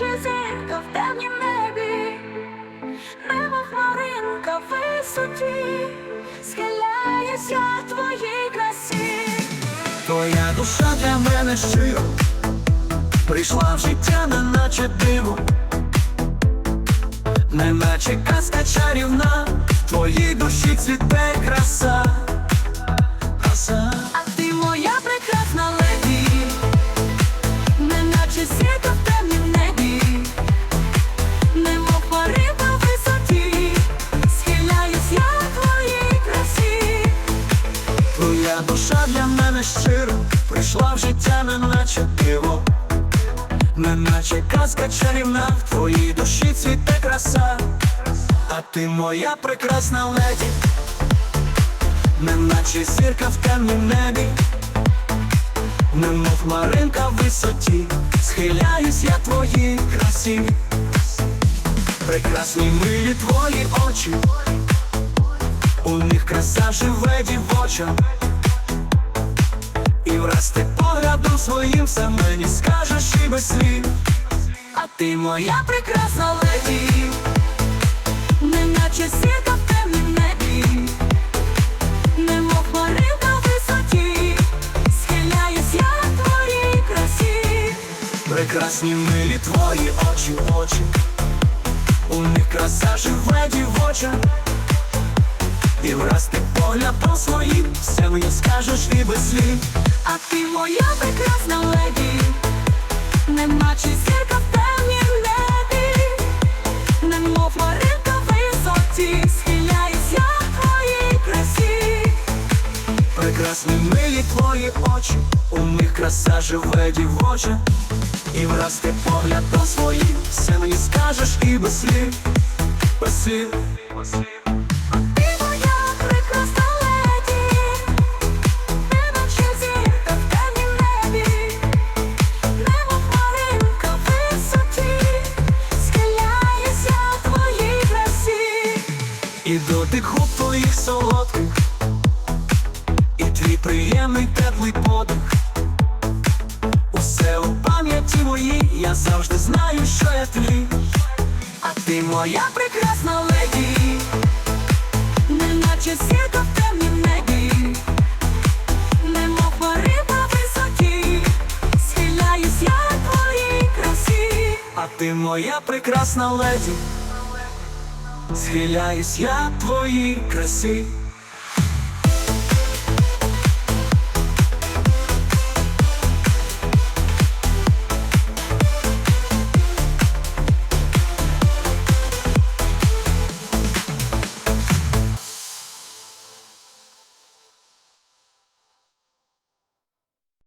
Неначе зірка в темнім небі, небо хмаринка в висоті, схиляюся твоїй красі. Твоя душа для мене щиро. Прийшла в життя, неначе диво. Неначе казка чарівна. Твоїй душі цвіте Краса Твоя душа для мене щиро Прийшла в життя, неначе диво Неначе казка чарівна. В твоїй душі цвіте краса. А ти моя прекрасна леді. Неначе зірка в темнім небі. Немов хмаринка в висоті. Схиляюсь я твоїй красі. Прекрасні милі твої очі У них краса живе дівоча. І враз ти поглядом своїм все мені скажеш і без слів. А ти моя прекрасна леді, неначе зірка в темнім небі, немов хмаринка в висоті, схиляюсь я твоїй красі. Прекрасні милі твої очі, очі. У них краса живе дівоча І враз ти поглядом своїм все мені скажеш і без слів. А ти моя прекрасна леді, неначе зірка в темнім небі, немов хмаринка в висоті, схиляюсь я твоїй красі. Прекрасні милі твої очі, у них краса живе дівоча, і враз ти поглядом своїм все мені скажеш і без слів, без слів, без слів. Дотик губ твоїх солодких, і твій приємний теплий подих. Усе у пам'яті моїй, я завжди знаю, що я твій. А ти моя прекрасна леді, неначе зірка в темнім небі, немов хмаринка в висоті, схиляюсь я твоїй красі. А ти моя прекрасна леді, схиляюсь я твої красі.